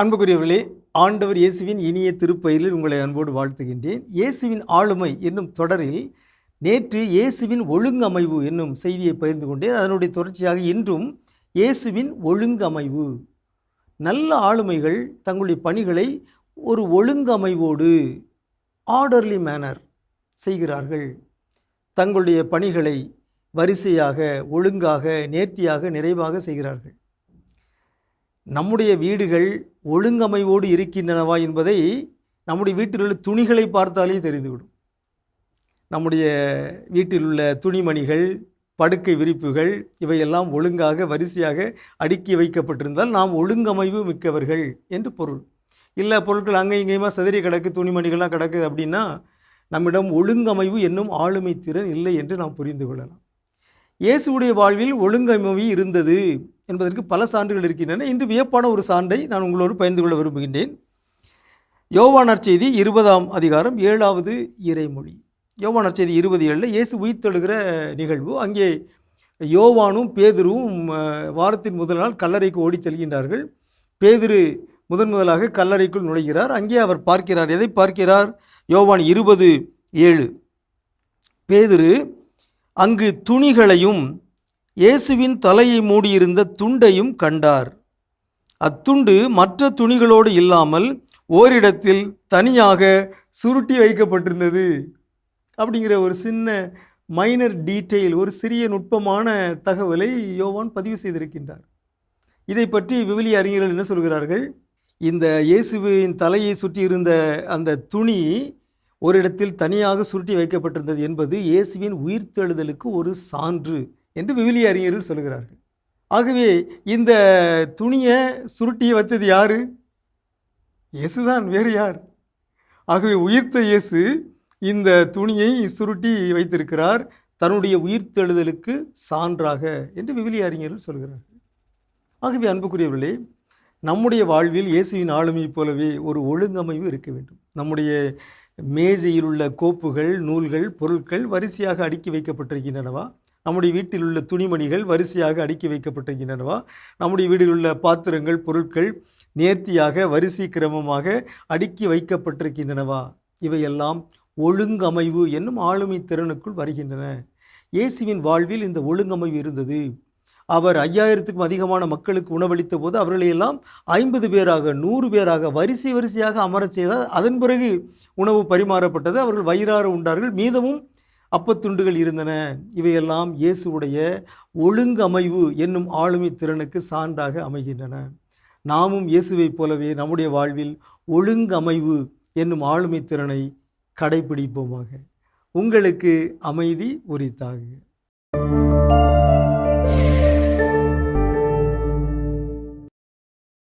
அன்புக்குரியவர்களே ஆண்டவர் இயேசுவின் இனிய திருப்பயிலில் உங்களை அன்போடு வாழ்த்துகின்றேன். இயேசுவின் ஆளுமை என்னும் தொடரில் நேற்று இயேசுவின் ஒழுங்கமைவு என்னும் செய்தியை பகிர்ந்து கொண்டேன். அதனுடைய தொடர்ச்சியாக இன்றும் இயேசுவின் ஒழுங்கமைவு. நல்ல ஆளுமைகள் தங்களுடைய பணிகளை ஒரு ஒழுங்கமைவோடு ஆர்டர்லி மேனர் செய்கிறார்கள். தங்களுடைய பணிகளை வரிசையாக ஒழுங்காக நேர்த்தியாக நிறைவாக செய்கிறார்கள். நம்முடைய வீடுகள் ஒழுங்கமைவோடு இருக்கின்றனவா என்பதை நம்முடைய வீட்டில் உள்ள துணிகளை பார்த்தாலே தெரிந்துவிடும். நம்முடைய வீட்டில் உள்ள துணிமணிகள் படுக்கை விரிப்புகள் இவையெல்லாம் ஒழுங்காக வரிசையாக அடுக்கி வைக்கப்பட்டிருந்தால் நாம் ஒழுங்கமைவு மிக்கவர்கள் என்று பொருள். இல்லை பொருட்கள் அங்கே இங்கேயுமா சிதறி கிடக்கு துணிமணிகள்லாம் கிடக்குது அப்படின்னா நம்மிடம் ஒழுங்கமைவு என்னும் ஆளுமை திறன் இல்லை என்று நாம் புரிந்து கொள்ளலாம். இயேசுடைய வாழ்வில் ஒழுங்கமை இருந்தது என்பதற்கு பல சான்றுகள் இருக்கின்றன. இன்று வியப்பான ஒரு சான்றை நான் உங்களோடு பகிர்ந்து கொள்ள விரும்புகின்றேன். யோவானார் செய்தி இருபதாம் அதிகாரம் ஏழாவது இறைமொழி. யோவானார் செய்தி இருபது ஏழில் இயேசு உயிர்த்தெழுகிற நிகழ்வு. அங்கே யோவானும் பேதுருவும் வாரத்தின் முதல் நாள் கல்லறைக்கு ஓடிச் செல்கின்றார்கள். பேதுரு முதன் முதலாக கல்லறைக்குள் நுழைகிறார். அங்கே அவர் பார்க்கிறார். எதை பார்க்கிறார்? யோவான் இருபது ஏழு. பேதுரு அங்கு துணிகளையும் இயேசுவின் தலையை மூடியிருந்த துண்டையும் கண்டார். அத்துண்டு மற்ற துணிகளோடு இல்லாமல் ஓரிடத்தில் தனியாக சுருட்டி வைக்கப்பட்டிருந்தது. அப்படிங்கிற ஒரு சின்ன மைனர் டீட்டெயில் ஒரு சிறிய நுட்பமான தகவலை யோவான் பதிவு செய்திருக்கின்றார். இதை பற்றி விவிலிய அறிஞர்கள் என்ன சொல்கிறார்கள்? இந்த இயேசுவின் தலையை சுற்றியிருந்த அந்த துணி ஒரு இடத்தில் தனியாக சுருட்டி வைக்கப்பட்டிருந்தது என்பது இயேசுவின் உயிர்த்தெழுதலுக்கு ஒரு சான்று என்று விவிலிய அறிஞர்கள் சொல்கிறார்கள் ஆகவே இந்த துணியை சுருட்டியை வச்சது யாரு? இயேசுதான் வேறு யார்? ஆகவே உயிர்த்த இயேசு இந்த துணியை சுருட்டி வைத்திருக்கிறார் தன்னுடைய உயிர்த்தெழுதலுக்கு சான்றாக என்று விவிலிய அறிஞர்கள் சொல்கிறார்கள் ஆகவே அன்புக்குரியவர்களே நம்முடைய வாழ்வில் இயேசுவின் ஆளுமையைப் போலவே ஒரு ஒழுங்கமைவு இருக்க வேண்டும். நம்முடைய மேஜையில் உள்ள கோப்புகள் நூல்கள் பொருட்கள் வரிசையாக அடுக்கி வைக்கப்பட்டிருக்கின்றனவா? நம்முடைய வீட்டில் உள்ள துணிமணிகள் வரிசையாக அடுக்கி வைக்கப்பட்டிருக்கின்றனவா? நம்முடைய வீட்டில் உள்ள பாத்திரங்கள் பொருட்கள் நேர்த்தியாக வரிசை கிரமமாக அடுக்கி வைக்கப்பட்டிருக்கின்றனவா? இவையெல்லாம் ஒழுங்கமைவு என்னும் ஆளுமை திறனுக்குள் வருகின்றன. இயேசுவின் வாழ்வில் இந்த ஒழுங்கமைவு இருந்தது. அவர் ஐயாயிரத்துக்கும் அதிகமான மக்களுக்கு உணவளித்த போது அவர்களையெல்லாம் ஐம்பது பேராக நூறு பேராக வரிசை வரிசையாக அமரச் செய்தால் அதன் பிறகு உணவு பரிமாறப்பட்டது. அவர்கள் வயிறார உண்டார்கள். மீதமும் அப்பத்துண்டுகள் இருந்தன. இவையெல்லாம் இயேசுடைய ஒழுங்கமைவு என்னும் ஆளுமை திறனுக்கு சான்றாக அமைகின்றன. நாமும் இயேசுவைப் போலவே நம்முடைய வாழ்வில் ஒழுங்கமைவு என்னும் ஆளுமை திறனை கடைபிடிப்போமாக. உங்களுக்கு அமைதி உரித்தாக.